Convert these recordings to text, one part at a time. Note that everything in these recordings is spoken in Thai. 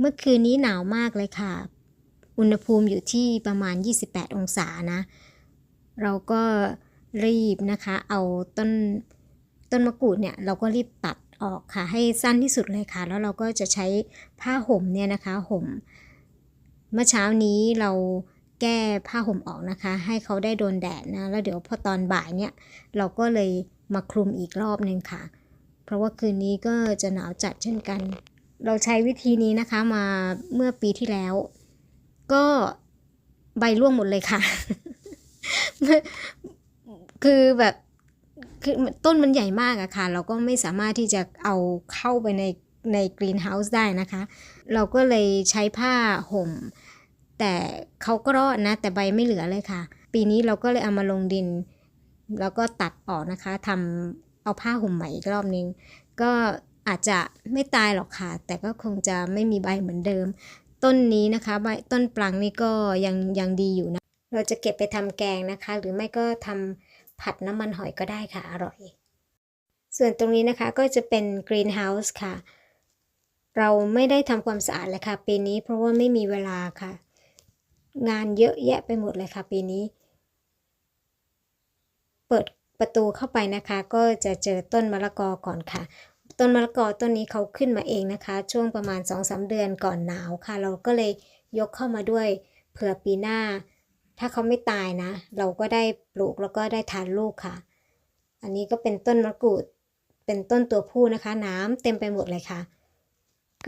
เมื่อคืนนี้หนาวมากเลยค่ะ อุณหภูมิอยู่ที่ประมาณ 28 องศานะ เราก็รีบนะคะ เอาต้นต้นมะกรูดเนี่ยเราก็รีบตัดออกค่ะ ให้สั้นที่สุดเลยค่ะ แล้วเราก็จะใช้ผ้าห่มเนี่ยนะคะห่ม เมื่อเช้านี้เราแก้ผ้าห่มออกนะคะ ให้เขาได้โดนแดดนะ แล้วเดี๋ยวพอตอนบ่ายเนี่ย เราก็เลยมาคลุมอีกรอบหนึ่งค่ะ เพราะว่าคืนนี้ก็จะหนาวจัดเช่นกัน เราใช้วิธีนี้นะคะมาเมื่อปีที่แล้ว ก็ใบร่วงหมดเลยค่ะ คือแบบคือต้นมันใหญ่มากอะค่ะ เราก็ไม่สามารถที่จะเอาเข้าไปในในกรีนเฮาส์ได้นะคะ เราก็เลยใช้ผ้าห่ม แต่เขาก็รอดนะ แต่ใบไม่เหลือเลยค่ะ ปีนี้เราก็เลยเอามาลงดิน แล้วก็ตัดออกนะคะทำเอาผ้าห่มใหม่อีกรอบนึง ก็ อาจจะไม่ตายหรอกค่ะ แต่ก็คงจะไม่มีใบเหมือนเดิม ต้นนี้นะคะใบต้นปลังนี่ก็ยังยังดีอยู่นะ เราจะเก็บไปทำแกงนะคะ หรือไม่ก็ทำผัดน้ำมันหอยก็ได้ค่ะ อร่อย ส่วนตรงนี้นะคะก็จะเป็นกรีนเฮาส์ค่ะ เราไม่ได้ทำความสะอาดเลยค่ะ ปีนี้เพราะว่าไม่มีเวลาค่ะ งานเยอะแยะไปหมดเลยค่ะ ปีนี้ เปิดประตูเข้าไปนะคะ ก็จะเจอต้นมะละกอก่อนค่ะ ต้นมะละกอต้นนี้เขาขึ้นมาเองนะคะ ช่วงประมาณ 2-3 เดือนก่อนหนาวค่ะ เราก็เลยยกเข้ามาด้วยเผื่อปีหน้า ถ้าเขาไม่ตายนะ เราก็ได้ปลูกแล้วก็ได้ทานลูกค่ะ อันนี้ก็เป็นต้นมะกรูดเป็นต้นตัวผู้นะคะ น้ำเต็มไปหมดเลยค่ะ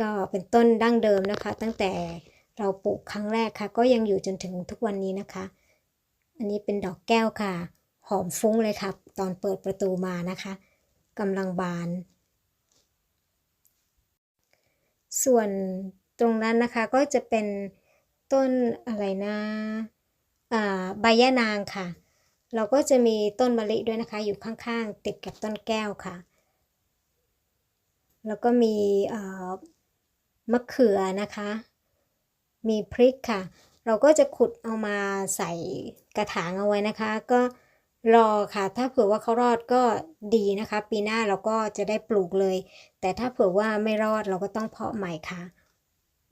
ก็เป็นต้นดั้งเดิมนะคะ ตั้งแต่เราปลูกครั้งแรกค่ะ ก็ยังอยู่จนถึงทุกวันนี้นะคะ อันนี้เป็นดอกแก้วค่ะ หอมฟุ้งเลยค่ะ ตอนเปิดประตูมานะคะกำลังบาน ส่วนตรงนั้นนะคะก็จะเป็นต้นอะไรนะอ่าใบยะนางค่ะ เราก็จะมีต้นมะลิด้วยนะคะ อยู่ข้างๆ ติดกับต้นแก้วค่ะ แล้วก็มีมะเขือนะคะ มีพริกค่ะ เราก็จะขุดเอามาใส่กระถางเอาไว้นะคะ ก็ รอค่ะ ถ้าเผื่อว่าเขารอดก็ดีนะคะ ปีหน้าเราก็จะได้ปลูกเลย แต่ถ้าเผื่อว่าไม่รอดเราก็ต้องเพาะใหม่ค่ะ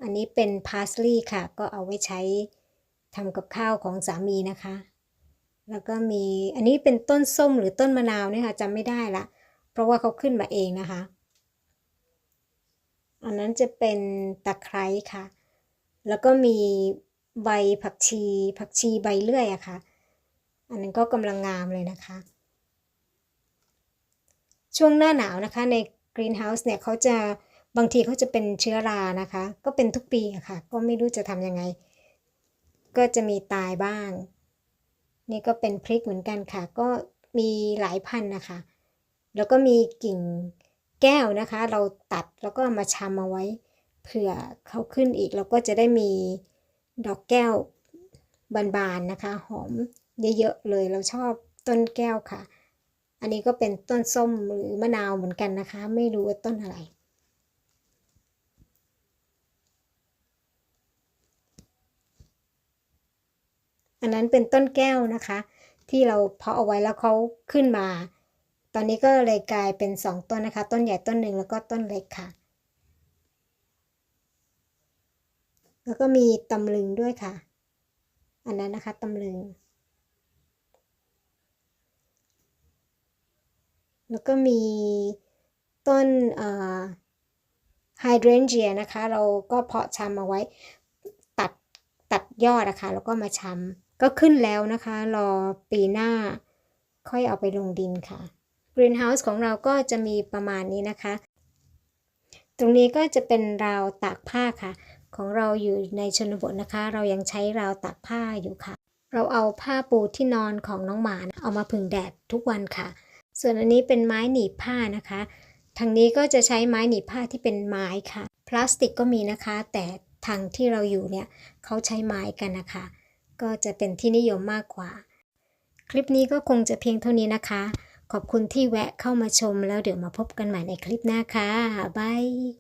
อันนี้เป็นพาสลีย์ค่ะ ก็เอาไว้ใช้ทำกับข้าวของสามีนะคะ แล้วก็มีอันนี้เป็นต้นส้มหรือต้นมะนาวเนี่ยค่ะจำไม่ได้ละ เพราะว่าเขาขึ้นมาเองนะคะ อันนั้นจะเป็นตะไคร้ค่ะ แล้วก็มีใบผักชีผักชีใบเลื่อยอะค่ะ อันนั้นก็กำลังงามเลยนะคะ ช่วงหน้าหนาวนะคะในกรีนเฮาส์เนี่ยเขาจะบางทีเขาจะเป็นเชื้อรานะคะ ก็เป็นทุกปีอะค่ะ ก็ไม่รู้จะทำยังไง ก็จะมีตายบ้าง นี่ก็เป็นพริกเหมือนกันค่ะ ก็มีหลายพันธุ์นะคะ แล้วก็มีกิ่งแก้วนะคะ เราตัดแล้วก็มาชำเอาไว้เผื่อเขาขึ้นอีก เราก็จะได้มีดอกแก้วบานๆนะคะ หอม เยอะๆเลยเราชอบต้นแก้วค่ะ อันนี้ก็เป็นต้นส้มหรือมะนาวเหมือนกันนะคะ ไม่รู้ว่าต้นอะไร อันนั้นเป็นต้นแก้วนะคะ ที่เราเพาะเอาไว้แล้วเขาขึ้นมา ตอนนี้ก็เลยกลายเป็นสองต้นนะคะ ต้นใหญ่ต้นหนึ่งแล้วก็ต้นเล็กค่ะแล้วก็มีตำลึงด้วยค่ะ อันนั้นนะคะตำลึง แล้วก็มีต้นไฮเดรนเจียนะคะ เราก็เพาะชำเอาไว้ตัดตัดยอดนะคะ แล้วก็มาชำก็ขึ้นแล้วนะคะ รอปีหน้าค่อยเอาไปลงดินค่ะกรีนเฮาส์ของเราก็จะมีประมาณนี้นะคะ ตรงนี้ก็จะเป็นราวตากผ้าค่ะ ของเราอยู่ในชนบทนะคะ เรายังใช้ราวตากผ้าอยู่ค่ะ เราเอาผ้าปูที่นอนของน้องหมานะเอามาผึ่งแดดทุกวันค่ะ ส่วนอันนี้เป็นไม้หนีบผ้านะคะ ทางนี้ก็จะใช้ไม้หนีบผ้าที่เป็นไม้ค่ะ พลาสติกก็มีนะคะ แต่ทางที่เราอยู่เนี่ยเขาใช้ไม้กันนะคะ ก็จะเป็นที่นิยมมากกว่า คลิปนี้ก็คงจะเพียงเท่านี้นะคะ ขอบคุณที่แวะเข้ามาชมแล้วเดี๋ยวมาพบกันใหม่ในคลิปหน้าค่ะบาย